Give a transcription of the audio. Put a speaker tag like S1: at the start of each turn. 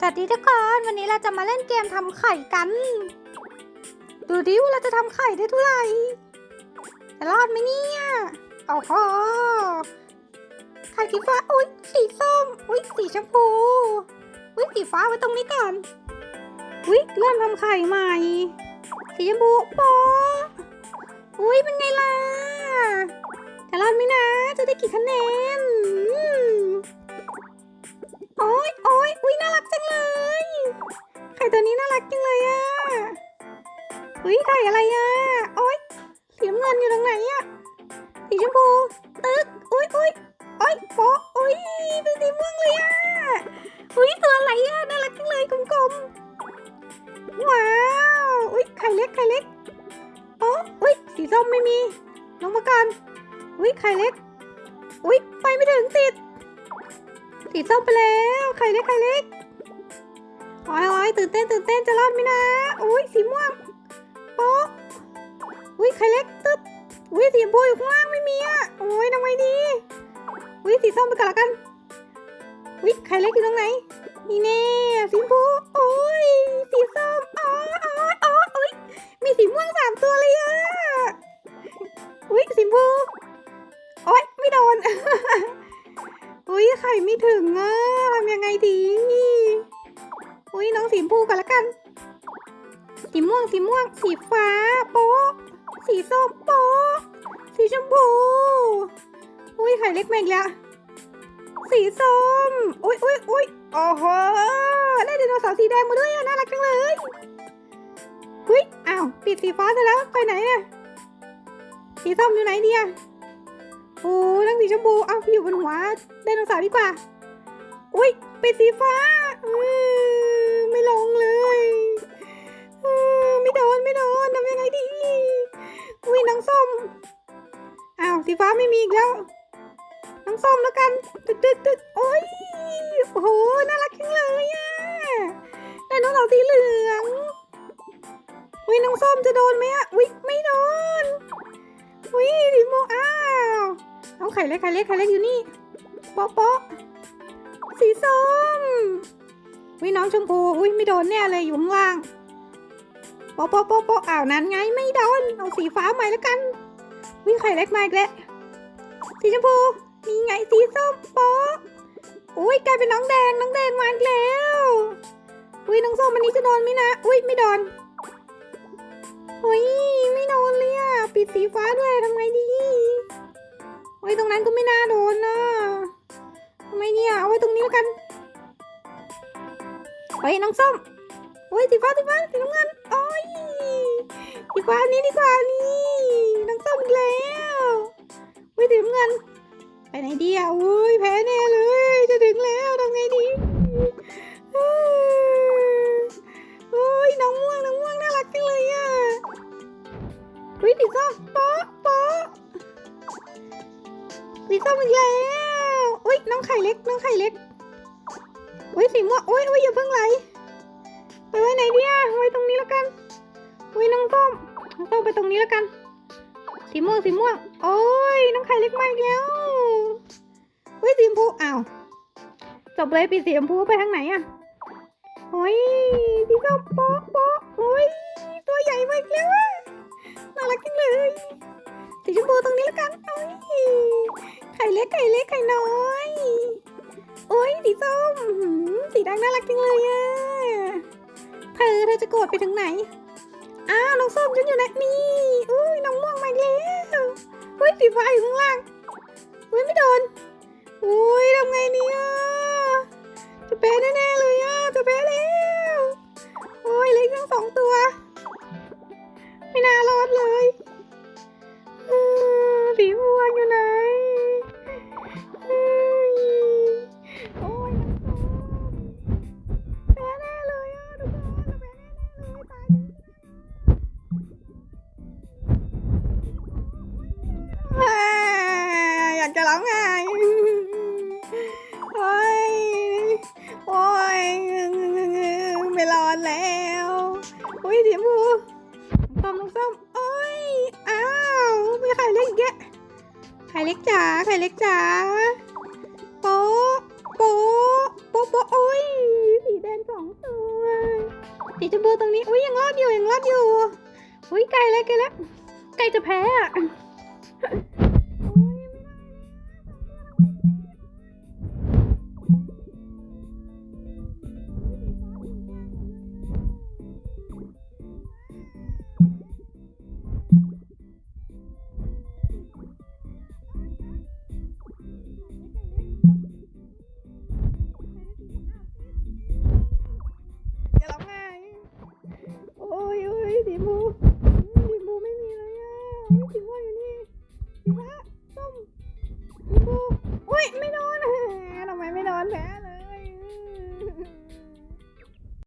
S1: สวัสดีทุกคนวันนี้เราจะมาเล่นเกมทำไข่กัน ดูดิว่าเราจะทำไข่ได้เท่าไหร่จะรอดไหมเนี่ยโอ้โหไข่สีฟ้าอุ้ยสีส้มอุ้ยสีชมพูอุ้ยสีฟ้าไว้ตรงนี้ก่อนอุ้ยเริ่มทำไข่ใหม่สีชมพูปอารักจังเลยอะอุ้ยไข่อะไรอะโอ้ยสีน้ำเงินอยู่ตรงไหนอะสีชมพูตึ๊กอุ้ยอุ้ยโอ้ยโป๊ะอุ้ยเป็นสีม่วงเลยอะอุ้ยตัวอะไรอะน่ารักจังเลยกลมๆว้าวอุ้ยไข่เล็กไข่เล็กโอ้อุ้ยสีส้มไม่มีลงมาก่อนอุ้ยไข่เล็กอุ้ยไปไม่ถึงติดสีส้มไปแล้วไข่เล็กไข่เล็ก โอ้ยโอ้ยตื่นเต้นตื่นเต้นจะรอดไหมนะอุ้ยสีม่วงโป๊ะอุ้ยไข่เล็กตึ๊บอุ้ยสีชมพูอยู่ข้างล่างไม่มีอะโอ้ยทำไงดีอุ้ยสีส้มไปก่อนละกันอุ้ยไข่เล็กอยู่ตรงไหนนี่แน่สีชมพูโอ้ยสีส้มอ๋ออ๋ออ๋ออุ้ยมีสีม่วงสามตัวเลยอะอุ้ยสีชมพูโอ้ยไม่โดนอุ้ยไข่ไม่ถึงอะทำยังไงดี อุ้ยน้องสีมพูกันละกัน สีม่วงสีม่วง สีฟ้าโป๊ะสีส้มโป๊ะสีชมพู อุ้ยไข่เล็กมาอีกแล้ว สีส้ม อุ้ยอุ้ยอุ้ยโอ้โห ได้ไดโนเสาร์สีแดงมาด้วยน่ารักจังเลยอุ้ยอ้าว ปิดสีฟ้าซะแล้วไปไหนอะสีส้มอยู่ไหนเนี่ยโอ้ทั้งสีชมพู เอาพี่อยู่บนหัวไดโนเสาร์ดีกว่า อุ้ยป็นสีฟ้า อื สีฟ้าไม่มีอีกแล้วน้องส้มแล้วกันตึกตึกตึกโอ้ยโอ้โหน่ารักจังเลยอะไดโนเสาร์สีเหลืองอุ้ยน้องส้มจะโดนไหมอะอุ้ยไม่โดนอุ้ยสีม่วงอ้าวเอาไข่เล็กไข่เล็กไข่เล็กอยู่นี่โป๊ะโป๊ะสีส้มวิน้องชมพูอุ้ยไม่โดนแน่เลยอยู่ข้างล่างโป๊ะโป๊ะโป๊ะโป๊ะอ้าวนั้นไงไม่โดนเอาสีฟ้าใหม่แล้วกัน วิไข่เล็กมาอีกแล้วสีชมพูนี่ไงสีส้มโป๊ะอุ้ยกลายเป็นน้องแดงน้องแดงมาอีกแล้ว อุ้ยน้องส้มวันนี้จะโดนไหมนะ อุ้ยไม่โดนอุ้ยไม่โดนเลยอะปิดสีฟ้าด้วยทำไงดีไว้ยตรงนั้นก็ไม่น่าโดนนะทำไมเนี่ยเอาไว้ตรงนี้แล้วกันเฮ้ยน้องส้มโอ้ยสีฟ้าสีฟ้าสีน้ำเงินโอ้ยสีฟ้านี้ดีกว่านี้ กแล้วเฮ้ยสีน้ำเงิน ไปไหนดีอะโอ้ยแพ้แน่เลย จะถึงแล้วทำไงดีโอ้ยน้องม่วงน้องม่วงน่ารักจังเลยอะเฮ้ยสีส้มโป๊ะโป๊ะสีส้มอีกแล้วอุ้ยน้องไข่เล็กน้องไข่เล็กอุ้ยสีม่วงอุ้ยอุ้ยอย่าเพิ่งไหลไปไว้ไหนเนี่ยไว้ตรงนี้แล้วกันอุ้ยน้องส้มน้องส้มไปตรงนี้แล้วกัน สีม่วงสีม่วง โอ้ยน้องไข่เล็กมาอีกแล้วอุ้ยสีชมพูอ้าวจบเลยปีสีชมพูไปทางไหนอะโอ้ยสีส้มโป๊ะโป๊ะโอ้ยตัวใหญ่มาอีกแล้วอะน่ารักจังเลยสีชมพูตรงนี้แล้วกันโอ้ยไข่เล็กไข่เล็กไข่น้อยโอ้ยสีส้มสีแดงน่ารักจังเลยอะเธอเธอจะโกรธไปถึงไหนอ้าวน้องส้มฉันอยู่ไหนนี่อุ้ยน้องม่วงมา อุ้ยสีฟ้าอยู่ข้างล่างอุ้ยไม่โดนอุ้ยทำไงเนี่ยจะเป๊ะแน่ๆเลยอะจะเป๊ะแล้วโอ้ยเล็กทั้งสองตัว ไม่น่ารอดเล น้อส้มโอ้ย อ้าวมีไข่เล็กแยะไข่เล็กจ๋าไข่เล็กจ๋าโป๊โป๊โป๊โป๊โอ้ยสีแดงสองตัวสีชมพูตรงนี้อุ้ยยังรอดอยู่ยังรอดอยู่อุ้ยไก่แล้วไก่แล้วไก่จะแพ้อะ Thank you.